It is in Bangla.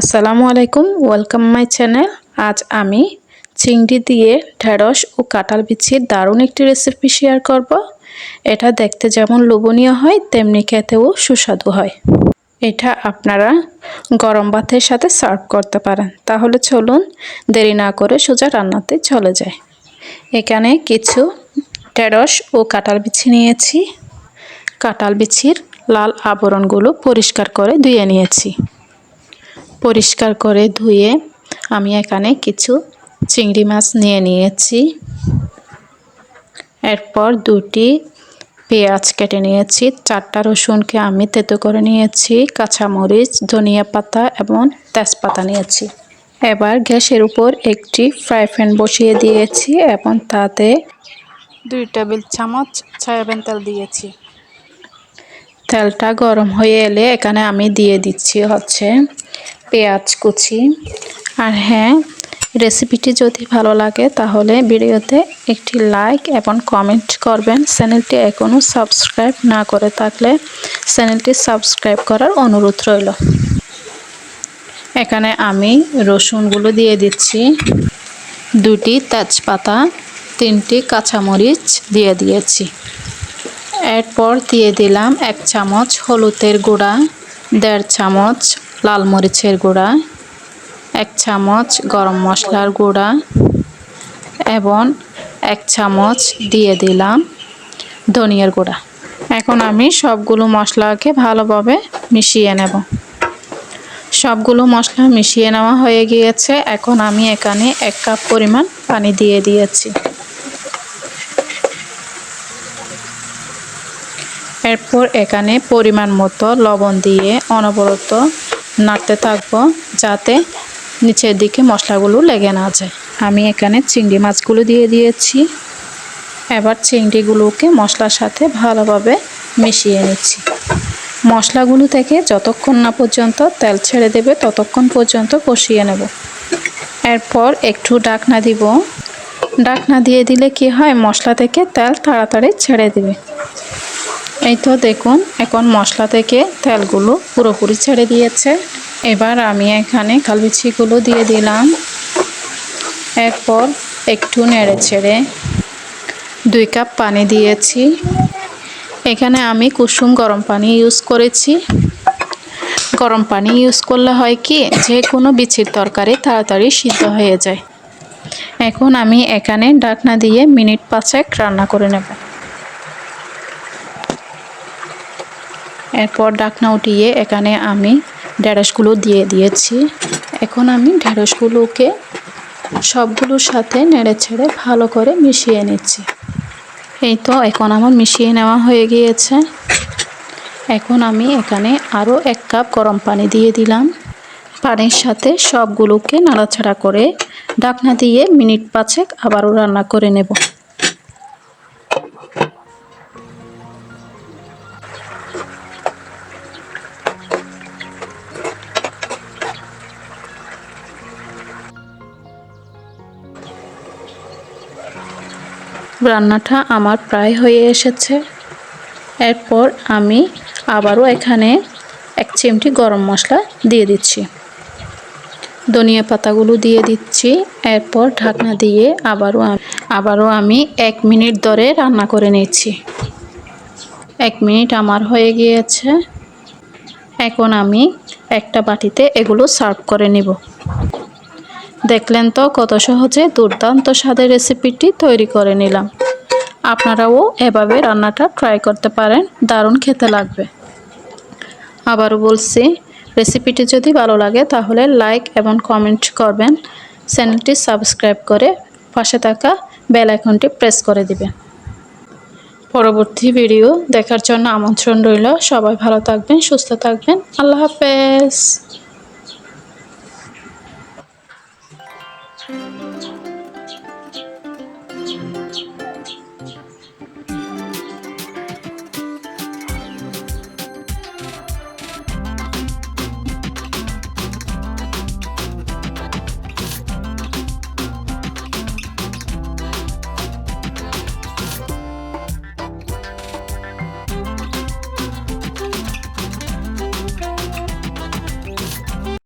আসসালামু আলাইকুম, ওয়েলকাম মাই চ্যানেল। আজ আমি চিংড়ি দিয়ে ঢেঁড়স ও কাঁঠাল বিচির দারুণ একটি রেসিপি শেয়ার করব। এটা দেখতে যেমন লোভনীয় হয়, তেমনি খেতেও সুস্বাদু হয়। এটা আপনারা গরম ভাতের সাথে সার্ভ করতে পারেন। তাহলে চলুন দেরি না করে সোজা রান্নাতে চলে যায় এখানে কিছু ঢেঁড়স ও কাঁঠাল বিছি নিয়েছি। কাঁঠাল বিছির লাল আবরণগুলো পরিষ্কার করে ধুয়ে নিয়েছি। পরিষ্কার করে ধুয়ে আমি এখানে কিছু চিংড়ি মাছ নিয়ে নিয়েছি। এরপর দুটি পেঁয়াজ কেটে নিয়েছি, চারটা রসুনকে আমি তেতো করে নিয়েছি, কাঁচামরিচ, ধনিয়া পাতা এবং তেজপাতা নিয়েছি। এবার গ্যাসের উপর একটি ফ্রাই প্যান বসিয়ে দিয়েছি এবং তাতে দুই টেবিল চামচ সয়াবিন তেল দিয়েছি। তেলটা গরম হয়ে এলে এখানে আমি দিয়ে দিচ্ছি হচ্ছে পেঁয়াজ কুচি। আর হ্যাঁ রেসিপিটি যদি ভালো লাগে তাহলে ভিডিওতে একটি লাইক এবং কমেন্ট করবেন। চ্যানেলটি এখনও সাবস্ক্রাইব না করে থাকলে চ্যানেলটি সাবস্ক্রাইব করার অনুরোধ রইল। এখানে আমি রসুনগুলো দিয়ে দিচ্ছি। দুটি তেজপাতা, তিনটি কাঁচামরিচ দিয়ে দিয়েছি। এরপর দিয়ে দিলাম এক চামচ হলুদের গুঁড়া, দেড় চামচ লাল মরিচের গুঁড়া, এক চামচ গরম মশলার গুঁড়া এবং এক চামচ দিয়ে দিলাম ধনিয়ার গুঁড়া। এখন আমি সবগুলো মশলাকে ভালোভাবে মিশিয়ে নেব। সবগুলো মশলা মিশিয়ে নেওয়া হয়ে গিয়েছে। এখন আমি এখানে এক কাপ পরিমাণ পানি দিয়ে দিয়েছি। এরপর এখানে পরিমাণ মতো লবণ দিয়ে অনবরত নাড়তে থাকব যাতে নিচের দিকে মশলাগুলো লেগে না যায়। আমি এখানে চিংড়ি মাছগুলো দিয়ে দিয়েছি। এবার চিংড়িগুলোকে মশলার সাথে ভালোভাবে মিশিয়ে নিচ্ছি। মশলাগুলো থেকে যতক্ষণ না পর্যন্ত তেল ছেড়ে দেবে, ততক্ষণ পর্যন্ত কষিয়ে নেব। এরপর একটু ডাকনা দিব। ডাকনা দিয়ে দিলে কি হয়? মশলা থেকে তেল তাড়াতাড়ি ছেড়ে দেবে। এই তো দেখুন, এখন মশলা থেকে তেলগুলো পুরোপুরি ছেড়ে দিয়েছে। এবার আমি এখানে কালবিছিগুলো দিয়ে দিলাম। এরপর একটু নেড়ে ছেড়ে দুই কাপ পানি দিয়েছি। এখানে আমি কুসুম গরম পানি ইউজ করেছি। গরম পানি ইউজ করলে হয় কি, যে কোনো বিচির তরকারি তাড়াতাড়ি সিদ্ধ হয়ে যায়। এখন আমি এখানে ডাকনা দিয়ে মিনিট পাঁচেক রান্না করে নেব। এরপর ডাকনা উঠিয়ে এখানে আমি ঢেঁড়সগুলো দিয়ে দিয়েছি। এখন আমি ঢেঁড়সগুলোকে সবগুলোর সাথে নেড়ে ছেড়ে ভালো করে মিশিয়ে নিচ্ছি। এই তো এখন আমার মিশিয়ে নেওয়া হয়ে গিয়েছে। এখন আমি এখানে আরও এক কাপ গরম পানি দিয়ে দিলাম। পানির সাথে সবগুলোকে নাড়াচাড়া করে ডাকনা দিয়ে মিনিট পাঁচেক আবারও রান্না করে নেব। রান্নাটা আমার প্রায় হয়ে এসেছে। এরপর আমি আবারও এখানে এক চিমটি গরম মশলা দিয়ে দিচ্ছি। ধনিয়া পাতাগুলো দিয়ে দিচ্ছি। এরপর ঢাকনা দিয়ে আবারও আবারও আমি এক মিনিট ধরে রান্না করে নিচ্ছি। এক মিনিট আমার হয়ে গিয়েছে। এখন আমি একটা বাটিতে এগুলো সার্ভ করে নিব। দেখলেন তো কত সহজে দুর্দান্ত স্বাদের রেসিপিটি তৈরি করে নিলাম। আপনারাও এভাবে রান্নাটা ট্রাই করতে পারেন, দারুণ খেতে লাগবে। আবারও বলছি, রেসিপিটি যদি ভালো লাগে তাহলে লাইক এবং কমেন্ট করবেন। চ্যানেলটি সাবস্ক্রাইব করে পাশে থাকা বেল আইকনটি প্রেস করে দিবেন। পরবর্তী ভিডিও দেখার জন্য আমন্ত্রণ রইল। সবাই ভালো থাকবেন, সুস্থ থাকবেন। আল্লাহ হাফেজ। 감사합니다.